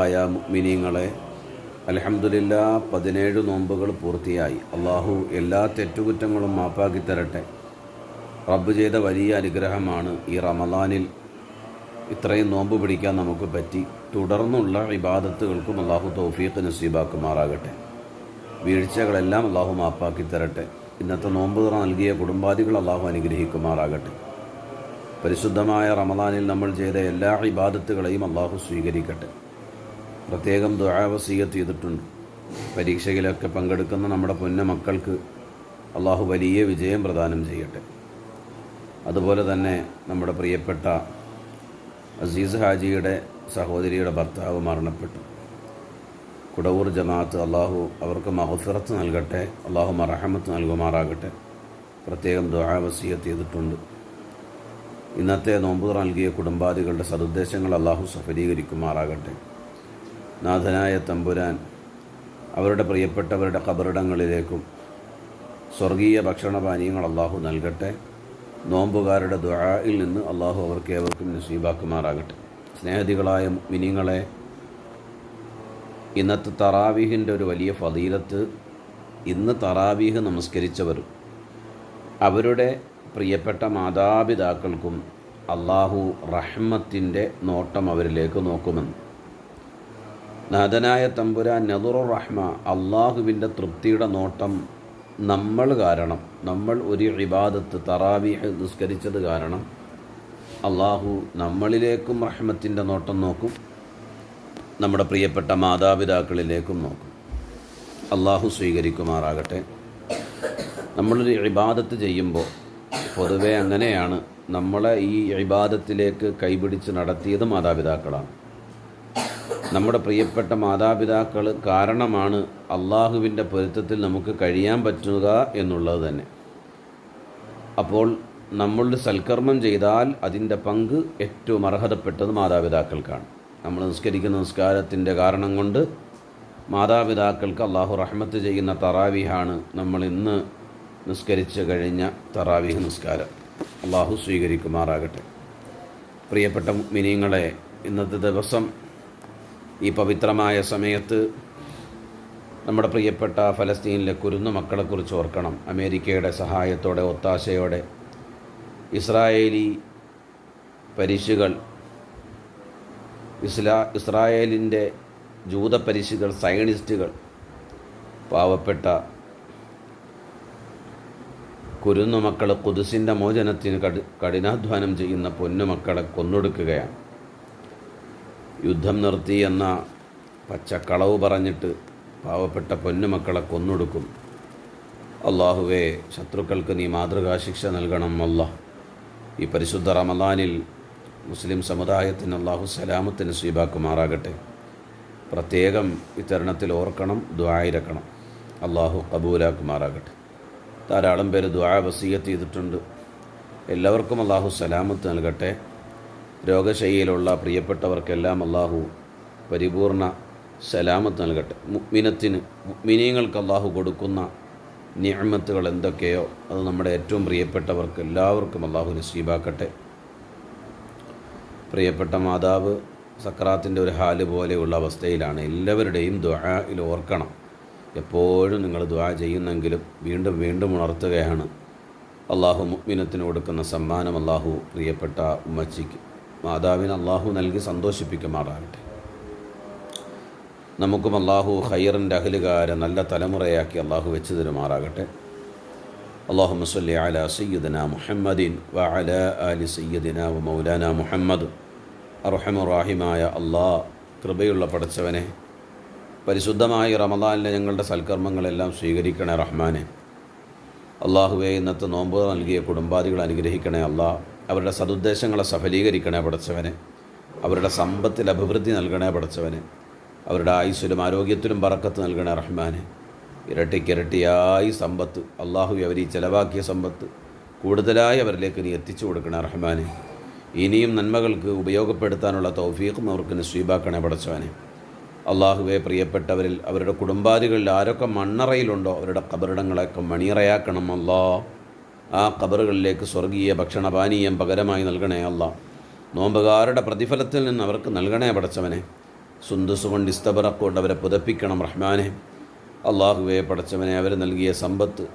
ആയ മിനിങ്ങളെ അലഹമുല്ല പതിനേഴ് നോമ്പുകൾ പൂർത്തിയായി. അള്ളാഹു എല്ലാ തെറ്റുകുറ്റങ്ങളും മാപ്പാക്കി തരട്ടെ. റബ്ബ് ചെയ്ത വലിയ അനുഗ്രഹമാണ് ഈ റമദാനിൽ ഇത്രയും നോമ്പ് പിടിക്കാൻ നമുക്ക് പറ്റി. തുടർന്നുള്ള ഇബാദത്തുകൾക്കും അള്ളാഹു തൗഫീഖ് നസീബാക്കുമാറാകട്ടെ. വീഴ്ചകളെല്ലാം അള്ളാഹു മാപ്പാക്കി തരട്ടെ. ഇന്നത്തെ നോമ്പ് തുറ നൽകിയ കുടുംബാദികൾ അള്ളാഹു അനുഗ്രഹിക്കുമാറാകട്ടെ. പരിശുദ്ധമായ റമദാനിൽ നമ്മൾ ചെയ്ത എല്ലാ ഇബാദത്തുകളെയും അള്ളാഹു സ്വീകരിക്കട്ടെ. പ്രത്യേകം ദുരാവസീയത്ത് ചെയ്തിട്ടുണ്ട്. പരീക്ഷയിലൊക്കെ പങ്കെടുക്കുന്ന നമ്മുടെ പൊന്ന മക്കൾക്ക് അള്ളാഹു വലിയ വിജയം പ്രദാനം ചെയ്യട്ടെ. അതുപോലെ തന്നെ നമ്മുടെ പ്രിയപ്പെട്ട അസീസ് ഹാജിയുടെ സഹോദരിയുടെ ഭർത്താവ് മരണപ്പെട്ടു. കുടവൂർ ജമാഅത്ത് അള്ളാഹു അവർക്ക് മഹഫിറത്ത് നൽകട്ടെ അള്ളാഹു മറഹമത്ത് നൽകുമാറാകട്ടെ. പ്രത്യേകം ദുരാവസീയത്ത് ചെയ്തിട്ടുണ്ട്. ഇന്നത്തെ നോമ്പുതുറ നൽകിയ കുടുംബാദികളുടെ സതുദ്ദേശങ്ങൾ അള്ളാഹു സഫലീകരിക്കുമാറാകട്ടെ. നാഥനായ തമ്പുരാൻ അവരുടെ പ്രിയപ്പെട്ടവരുടെ കബറിടങ്ങളിലേക്കും സ്വർഗീയ ഭക്ഷണപാനീയങ്ങൾ അള്ളാഹു നൽകട്ടെ. നോമ്പുകാരുടെ ദുആയിൽ നിന്ന് അള്ളാഹു അവർക്ക് ഏവർക്കും നസീബാക്കുമാറാകട്ടെ. സ്നേഹതികളായ മിനിങ്ങളെ ഇന്നത്തെ തറാവീഹിന്റെ ഒരു വലിയ ഫതീലത്ത് ഇന്ന് തറാവീഹ് നമസ്കരിച്ചവർ അവരുടെ പ്രിയപ്പെട്ട മാതാപിതാക്കൾക്കും അള്ളാഹു റഹ്മത്തിന്റെ നോട്ടം അവരിലേക്ക് നോക്കുമെന്ന്. നാഥനായ തമ്പുരാൻ നദുറു റഹ്മ അള്ളാഹുവിന്റെ തൃപ്തിയുടെ നോട്ടം നമ്മൾ കാരണം നമ്മൾ ഒരു ഇബാദത്ത് തറാവീഹ് നിസ്കരിച്ചത് കാരണം അള്ളാഹു നമ്മളിലേക്കും റഹ്മത്തിന്റെ നോട്ടം നോക്കും നമ്മുടെ പ്രിയപ്പെട്ട മാതാപിതാക്കളിലേക്കും നോക്കും. അള്ളാഹു സ്വീകരിക്കുമാറാകട്ടെ. നമ്മളൊരു ഇബാദത്ത് ചെയ്യുമ്പോൾ പൊതുവെ അങ്ങനെയാണ് നമ്മളെ ഈ ഇബാദത്തിലേക്ക് കൈപിടിച്ച് നടത്തിയത് മാതാപിതാക്കളാണ്. നമ്മുടെ പ്രിയപ്പെട്ട മാതാപിതാക്കൾ കാരണമാണ് അള്ളാഹുവിന്റെ പൊരുത്തത്തിൽ നമുക്ക് കഴിയാൻ പറ്റുക എന്നുള്ളത് തന്നെ. അപ്പോൾ നമ്മളുടെ സൽക്കർമ്മം ചെയ്താൽ അതിന്റെ പങ്ക് ഏറ്റവും അർഹതപ്പെട്ടത് മാതാപിതാക്കൾക്കാണ്. നമ്മൾ നിസ്കരിക്കുന്ന നിസ്കാരത്തിന്റെ കാരണം കൊണ്ട് മാതാപിതാക്കൾക്ക് അള്ളാഹു റഹ്മത്ത് ചെയ്യുന്ന തറാവിഹാണ് നമ്മൾ ഇന്ന് നിസ്കരിച്ച് കഴിഞ്ഞ തറാവിഹ് നിസ്കാരം. അള്ളാഹു സ്വീകരിക്കുമാറാകട്ടെ. പ്രിയപ്പെട്ട മിനിങ്ങളെ ഇന്നത്തെ ദിവസം ഈ പവിത്രമായ സമയത്ത് നമ്മുടെ പ്രിയപ്പെട്ട ഫലസ്തീനിലെ കുരുന്നു മക്കളെക്കുറിച്ച് ഓർക്കണം. അമേരിക്കയുടെ സഹായത്തോടെ ഒത്താശയോടെ. ഇസ്രായേലി പരിശുകൾ ഇസ്ലാ ഇസ്രായേലിന്റെ ജൂത പരിശുകൾ സയണിസ്റ്റുകൾ പാവപ്പെട്ട കുരുന്നു മക്കൾ കുതിസിന്റെ മോചനത്തിന് കഠിനാധ്വാനം ചെയ്യുന്ന പൊന്നുമക്കളെ കൊന്നൊടുക്കുകയാണ്. യുദ്ധം നിർത്തി എന്ന പച്ചക്കളവ് പറഞ്ഞിട്ട് പാവപ്പെട്ട പൊന്നുമക്കളെ കൊന്നൊടുക്കും. അള്ളാഹുവെ ശത്രുക്കൾക്ക് നീ മാതൃകാ ശിക്ഷ നൽകണം അല്ല ഈ പരിശുദ്ധ റമദാനിൽ മുസ്ലിം സമുദായത്തിന് അള്ളാഹു സലാമത്തിന് സ്വീപാക്കുമാറാകട്ടെ. പ്രത്യേകം ഇത്തരണത്തിൽ ഓർക്കണം ദ്വായിരക്കണം അള്ളാഹു കബൂലാക്കുമാറാകട്ടെ. ധാരാളം പേര് ദ്വാ വസീയത്ത് ചെയ്തിട്ടുണ്ട്. എല്ലാവർക്കും അള്ളാഹു സലാമത്ത് നൽകട്ടെ. രോഗശൈലിയിലുള്ള പ്രിയപ്പെട്ടവർക്കെല്ലാം അള്ളാഹു പരിപൂർണ സലാമത്ത് നൽകട്ടെ. മുഗ്മിനത്തിന് മുഗ്മിനീങ്ങൾക്ക് അള്ളാഹു കൊടുക്കുന്ന നിയമത്തുകൾ എന്തൊക്കെയോ അത് നമ്മുടെ ഏറ്റവും പ്രിയപ്പെട്ടവർക്ക് എല്ലാവർക്കും അള്ളാഹു നസീബാക്കട്ടെ. പ്രിയപ്പെട്ട മാതാവ് സക്രാത്തിന്റെ ഒരു ഹാൽ പോലെയുള്ള അവസ്ഥയിലാണ്. എല്ലാവരുടെയും ദ്വായിൽ ഓർക്കണം. എപ്പോഴും നിങ്ങൾ ദ്വാ ചെയ്യുന്നെങ്കിലും വീണ്ടും വീണ്ടും ഉണർത്തുകയാണ്. അള്ളാഹു മുഗ്മിനത്തിന് കൊടുക്കുന്ന സമ്മാനം അള്ളാഹു പ്രിയപ്പെട്ട ഉമ്മച്ചിക്ക് മാതാവിന് അള്ളാഹു നൽകി സന്തോഷിപ്പിക്കുമാറാകട്ടെ. നമുക്കും അള്ളാഹു ഹയ്യറിന്റെ അഖിലുകാരെ നല്ല തലമുറയാക്കി അള്ളാഹു വെച്ച് തരുമാറാകട്ടെ. അള്ളാഹു മസ്ലി അല സയ്യിദന മുഹമ്മദീൻ വ അല അലി സയ്യിദിന വ മൗലാന മുഹമ്മദ്. അർഹമുറാഹിമായ അള്ളാഹ് കൃപയുള്ള പടച്ചവനെ പരിശുദ്ധമായി റമദാനിലെ ഞങ്ങളുടെ സൽക്കർമ്മങ്ങളെല്ലാം സ്വീകരിക്കണേ റഹ്മാനെ. അള്ളാഹുവെ ഇന്നത്തെ നോമ്പുകൾ നൽകിയ കുടുംബാദികൾ അനുഗ്രഹിക്കണേ അള്ളാഹ് അവരുടെ സതുദ്ദേശങ്ങളെ സഫലീകരിക്കണേ പടച്ചവനെ. അവരുടെ സമ്പത്തിൽ അഭിവൃദ്ധി നൽകണേ പടച്ചവനെ. അവരുടെ ആയുസ്സിലും ആരോഗ്യത്തിലും പറക്കത്ത് നൽകണേ റഹ്മാനെ. ഇരട്ടിക്കിരട്ടിയായി സമ്പത്ത് അള്ളാഹു അവർ ഈ ചെലവാക്കിയ സമ്പത്ത് കൂടുതലായി അവരിലേക്ക് നീ എത്തിച്ചു കൊടുക്കണേ റഹ്മാനെ. ഇനിയും നന്മകൾക്ക് ഉപയോഗപ്പെടുത്താനുള്ള തൗഫീഖും അവർക്ക് നസ്വീബാക്കണേ പടച്ചവനെ. അള്ളാഹുവെ പ്രിയപ്പെട്ടവരിൽ അവരുടെ കുടുംബാദികളിൽ ആരൊക്കെ മണ്ണറയിലുണ്ടോ അവരുടെ കബറിടങ്ങളൊക്കെ മണിയറയാക്കണം അല്ലോ. ആ കബറുകളിലേക്ക് സ്വർഗീയ ഭക്ഷണപാനീയം പകരമായി നൽകണേ അല്ല. നോമ്പുകാരുടെ പ്രതിഫലത്തിൽ നിന്ന് അവർക്ക് നൽകണേ പടച്ചവനെ. സുന്ദസ് കൊണ്ട് ഇസ്തബറക്കൊണ്ട് അവരെ പുതപ്പിക്കണം റഹ്മാനെ. അള്ളാഹുവെ പടച്ചവനെ അവർ നൽകിയ സമ്പത്ത്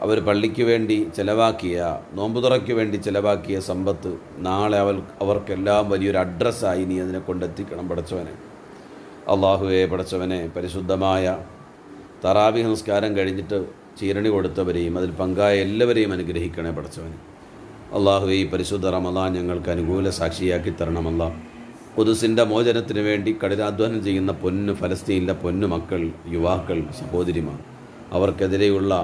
അവർ പള്ളിക്ക് വേണ്ടി ചിലവാക്കിയ നോമ്പുതുറയ്ക്ക് വേണ്ടി ചിലവാക്കിയ സമ്പത്ത് നാളെ അവൾ അവർക്കെല്ലാം വലിയൊരു അഡ്രസ്സായി നീ അതിനെ കൊണ്ടെത്തിക്കണം പടച്ചവനെ. അള്ളാഹുവെ പടച്ചവനെ പരിശുദ്ധമായ തറാവി സംസ്കാരം കഴിഞ്ഞിട്ട് ചീരണി കൊടുത്തവരെയും അതിൽ പങ്കായ എല്ലാവരെയും അനുഗ്രഹിക്കണേ പടച്ചവനെ. അള്ളാഹുവെ ഈ പരിശുദ്ധ റമദാൻ ഞങ്ങൾക്ക് അനുകൂല സാക്ഷിയാക്കി തരണമല്ല. കുതുസിന്റെ മോചനത്തിന് വേണ്ടി കഠിനാധ്വാനം ചെയ്യുന്ന പൊന്ന് ഫലസ്തീനിലെ പൊന്നു മക്കൾ യുവാക്കൾ സഹോദരിമാർ അവർക്കെതിരെയുള്ള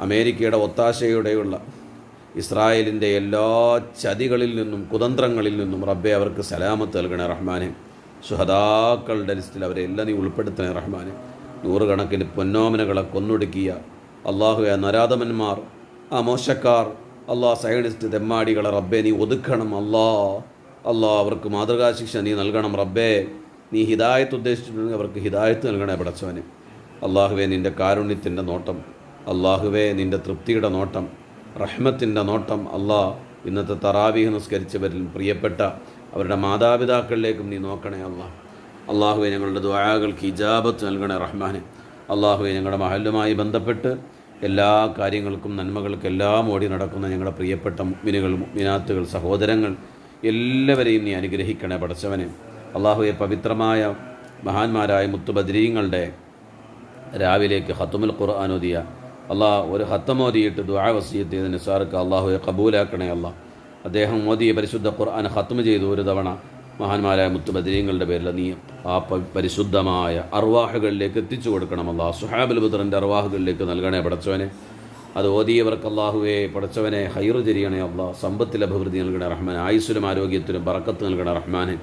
അമേരിക്കയുടെ ഒത്താശയുടെയുള്ള ഇസ്രായേലിന്റെ എല്ലാ ചതികളിൽ നിന്നും കുതന്ത്രങ്ങളിൽ നിന്നും റബ്ബെ അവർക്ക് സലാമത്ത് നൽകണേ റഹ്മാനെ. സുഹദാക്കളുടെ ലിസ്റ്റിൽ അവരെ എല്ലാം നീ ഉൾപ്പെടുത്തണേ റഹ്മാനെ. നൂറുകണക്കിന് പൊന്നോമനകളെ കൊന്നൊടുക്കിയ അള്ളാഹു നരാധമന്മാർ ആ മോശക്കാർ അള്ളാഹ് സയണിസ്റ്റ് തെമ്മാടികളെ റബ്ബെ നീ ഒതുക്കണം അല്ലാ. അല്ലാ അവർക്ക് മാതൃകാ ശിക്ഷ നീ നൽകണം റബ്ബേ. നീ ഹിദായത്ത് ഉദ്ദേശിച്ചിട്ടുണ്ടെങ്കിൽ അവർക്ക് ഹിദായത്ത് നൽകണേ പടച്ചവന്. അള്ളാഹുവെ നിന്റെ കാരുണ്യത്തിന്റെ നോട്ടം. അള്ളാഹുവെ നിന്റെ തൃപ്തിയുടെ നോട്ടം. റഹ്മത്തിന്റെ നോട്ടം അള്ളാഹ് ഇന്നത്തെ തറാവീഹ് നിസ്കരിച്ചവരിൽ പ്രിയപ്പെട്ട അവരുടെ മാതാപിതാക്കളിലേക്കും നീ നോക്കണേ അള്ളാഹ് അള്ളാഹുവെ ഞങ്ങളുടെ ദ്വാരകൾക്ക് ഇജാബത്ത് നൽകണേ റഹ്മാനെ. അള്ളാഹുവെ ഞങ്ങളുടെ മഹലുമായി ബന്ധപ്പെട്ട് എല്ലാ കാര്യങ്ങൾക്കും നന്മകൾക്കെല്ലാം ഓടി നടക്കുന്ന ഞങ്ങളുടെ പ്രിയപ്പെട്ട മുഗ്മിനുകൾ മുഗ്മിനാത്തുകൾ സഹോദരങ്ങൾ എല്ലാവരെയും നീ അനുഗ്രഹിക്കണേ പടച്ചവനെ. അള്ളാഹുവെ പവിത്രമായ മഹാന്മാരായ മുത്തുബദ്രീങ്ങളുടെ രാവിലേക്ക് ഹത്തുമുൽ ഖുർആാനോദിയ അള്ളാഹ് ഒരു ഹത്തമോദിയിട്ട് ദുആ വസീയത്ത് ചെയ്ത അള്ളാഹുവെ കബൂലാക്കണേ അള്ളാഹ് അദ്ദേഹം മോദിയെ പരിശുദ്ധ ഖുർആൻ ഹത്തുമ ചെയ്തു ഒരു തവണ. മഹാന്മാരായ മുത്തുബദ്രീങ്ങളുടെ പേരിൽ നീ ആ പരിശുദ്ധമായ അർവാഹുകളിലേക്ക് എത്തിച്ചു കൊടുക്കണം അള്ളാഹ് സുഹാബുൽ ബുദ്രന്റെ അർവാഹുകളിലേക്ക് നൽകണേ പടച്ചവനെ. അത് ഓതിയവർക്ക് അള്ളാഹുവെ പടച്ചവനെ ഹൈർ ചെരിയണേ അള്ളാഹ് സമ്പത്തിൽ അഭിവൃദ്ധി നൽകണേ റഹ്മാൻ. ആയുസ്സിലും ആരോഗ്യത്തിലും ബറക്കത്ത് നൽകണേ റഹ്മാനെ.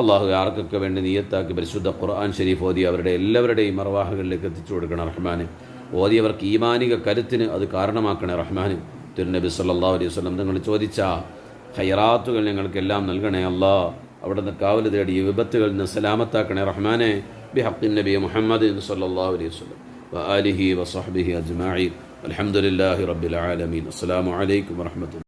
അള്ളാഹു ആർക്കൊക്കെ വേണ്ടി നീയത്താക്കി പരിശുദ്ധ ഖുർആൻ ഷരീഫ് ഓതി അവരുടെ എല്ലാവരുടെയും അർവാഹുകളിലേക്ക് എത്തിച്ചു കൊടുക്കണം റഹ്മാന്. ഓതിയവർക്ക് ഈമാനിക കരുത്തിന് അത് കാരണമാക്കണേ റഹ്മാന്. തിരുനബി സല്ലാ അലൈഹി വസല്ലം നിങ്ങൾ ചോദിച്ച ഹൈറാത്തുകൾ ഞങ്ങൾക്കെല്ലാം നൽകണേ അല്ലാ അവിടുന്ന് കാവൽ തേടി വിപത്തുകളിൽ നിന്ന് സലാമത്താക്കണേ റഹ്മാനെ ബി ഹക്കിൻ നബി മുഹമ്മദ് സല്ലല്ലാഹു അലൈഹി വസല്ലം വ ആലിഹി അൽഹംദുലില്ലാഹി റബ്ബിൽ ആലമീൻ. അസ്സലാമു അലൈക്കും വറഹ്മത്തുള്ളാഹി